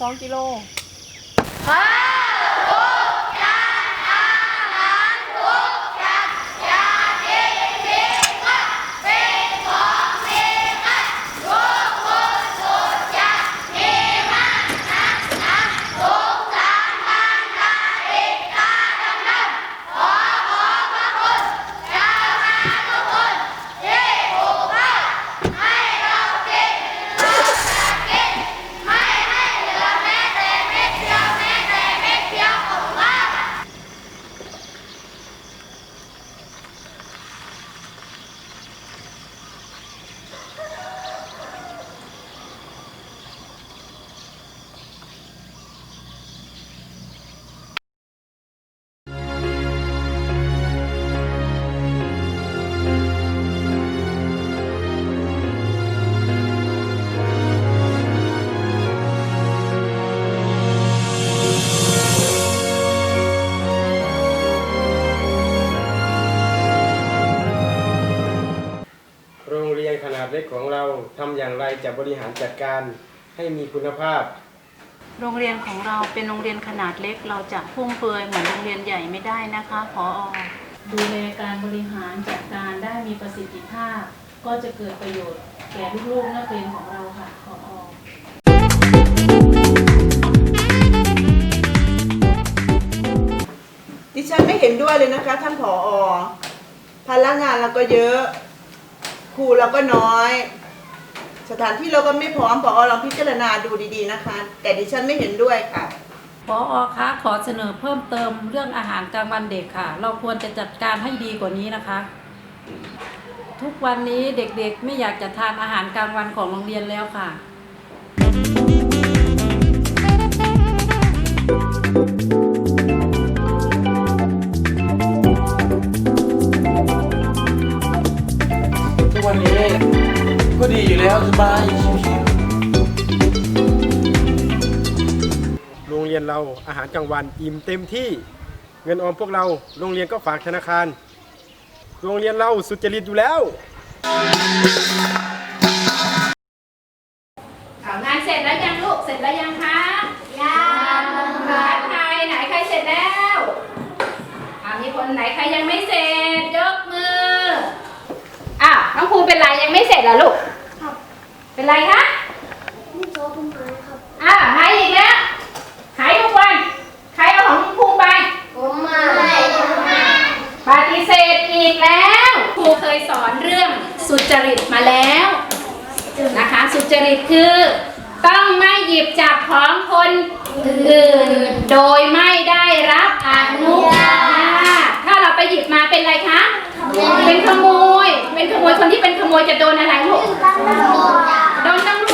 สองกิโล ฮะ ทำอย่างไรจะบริหารจัดการให้มีคุณภาพ โรงเรียนของเราเป็นโรงเรียนขนาดเล็ก เราจะฟุ่มเฟือยเหมือนโรงเรียนใหญ่ไม่ได้นะคะพอดูแลการบริหารจัดการได้มีประสิทธิภาพ ก็จะเกิดประโยชน์แก่ลูกๆนักเรียนของเราค่ะพอดิฉันไม่เห็นด้วยเลยนะคะ ท่านผออภาระงานเราก็เยอะ ครูเราก็น้อย สถานที่เราก็ไม่พร้อมผอลองพิจารณาดูดีๆนะคะ แต่ดิฉันไม่เห็นด้วยค่ะพออคะขอเสนอเพิ่มเติมเรื่องอาหารกลางวันเด็กค่ะ เราควรจะจัดการให้ดีกว่านี้นะคะ ทุกวันนี้เด็กๆไม่อยากจะทานอาหารกลางวันของโรงเรียนแล้วค่ะทุกวันนี้ ก็ดีอยู่แล้วสบายชิวโรงเรียนเราอาหารกลางวันอิ่มเต็มที่เงินออมพวกเรา โรงเรียนก็ฝากธนาคาร โรงเรียนเราสุจริตอยู่แล้ว เอางานเสร็จแล้วยังลูก เสร็จแล้วยังคะยังค่ะ ใครไหนใครเสร็จแล้วอ่ามีคนไหนใครยังไม่เสร็จยกมือ อ้าวน้องภูมิเป็นไรยังไม่เสร็จเหรอลูก เป็นไรคะไม่โจเป็นไม้ครับอ้าวหายอีกแล้วหายทุกวันใครเอาของน้องภูมิไป ผมไม่ปฏิเสธอีกแล้วครูเคยสอนเรื่องสุจริตมาแล้วนะคะ สุจริตคือ ต้องไม่หยิบจับของคนอื่น โดยไม่ได้รับอนุญาตถ้าเราไป หยิบมาเป็นไรคะ เป็นขโมย เป็นขโมยคนที่เป็นขโมยจะโดนอะไรลูกโดนตำรวจ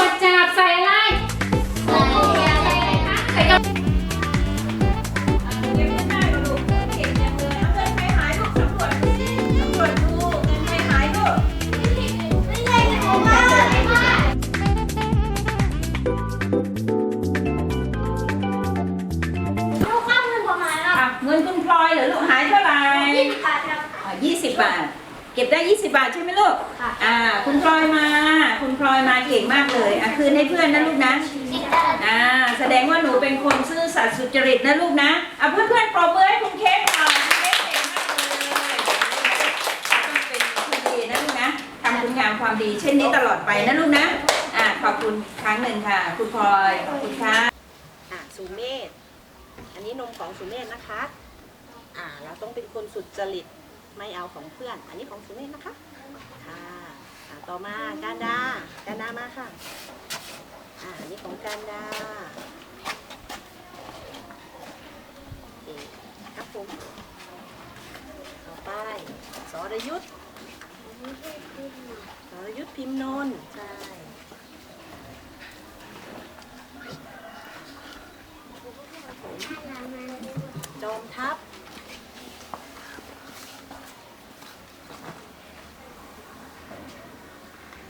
เงินคุณพลอยเหรอลูกหายเท่าไหร่ยี่สิบบาทครับ ยี่สิบบาท เก็บได้ยี่สิบาทใช่ไหมลูกค่ะ อ่า คุณพลอยมา คุณพลอยมาเก่งมากเลยอะคืนให้เพื่อนนะลูกนะ สิบบาทอ่า แสดงว่าหนูเป็นคนซื่อสัตย์สุจริตนะลูกนะ อะเพื่อนๆปรบมือให้คุณเค้กหน่อยคุณเค้กเก่งมากเลยต้องเป็นคนดีนะลูกนะทำคุณงามความดีเช่นนี้ตลอดไปนะลูกนะ อ่าขอบคุณครั้งหนึ่งค่ะ คุณพลอย ขอบคุณค่ะ อะสุเมธอั นนี้นมของสุเมธนะคะ อ่า เราต้องเป็นคนสุดจริต ไม่เอาของเพื่อน อันนี้ของสุเมธนะคะ ค่ะอ่าต่อมาการดา การดามาค่ะ อ่าอันนี้ของการดาโอเคครับผม ต่อไปสรยุทธสรยุทธพิมพ์นนท์ใช่ จอมทัพ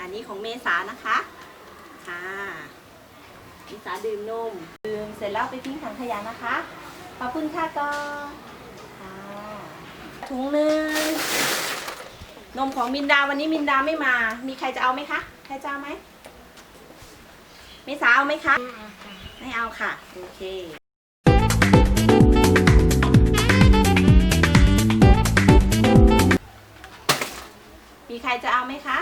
อันนี้ของ เมษานะคะค่ะเมษาดื่มนมดื่มเสร็จแล้วไปทิ้งถังขยะนะคะ ขอบคุณค่ะก่อนค่ะถุงหนึ่งนมของมินดาวันนี้มินดาไม่มา มีใครจะเอาไหมคะ ใครจะเอาไหมเมษาเอาไหมคะ ไม่เอาค่ะ โอเคมีใครจะเอาไหมคะ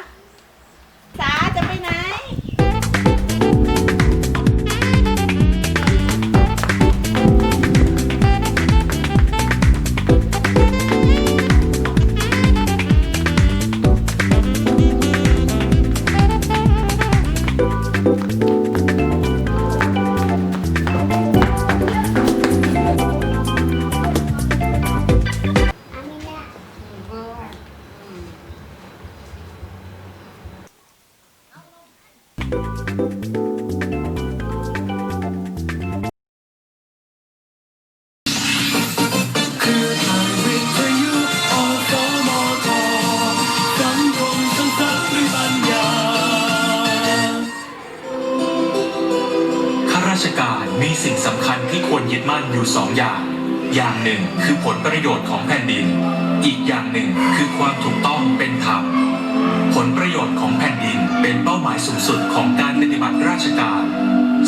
มั่นอยู่สองอย่าง อย่างหนึ่งคือผลประโยชน์ของแผ่นดิน อีกอย่างหนึ่งคือความถูกต้องเป็นธรรม ผลประโยชน์ของแผ่นดินเป็นเป้าหมายสูงสุดของการปฏิบัติราชการ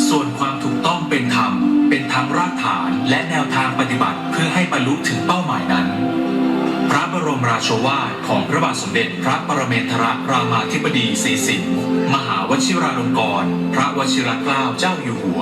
ส่วนความถูกต้องเป็นธรรม เป็นทั้งรากฐานและแนวทางปฏิบัติเพื่อให้บรรลุถึงเป้าหมายนั้นพระบรมราโชวาทของพระบาทสมเด็จพระปรเมนทรรามาธิบดีศรีสินมหาวชิราลงกรณพระวชิรเกล้าเจ้าอยู่หัว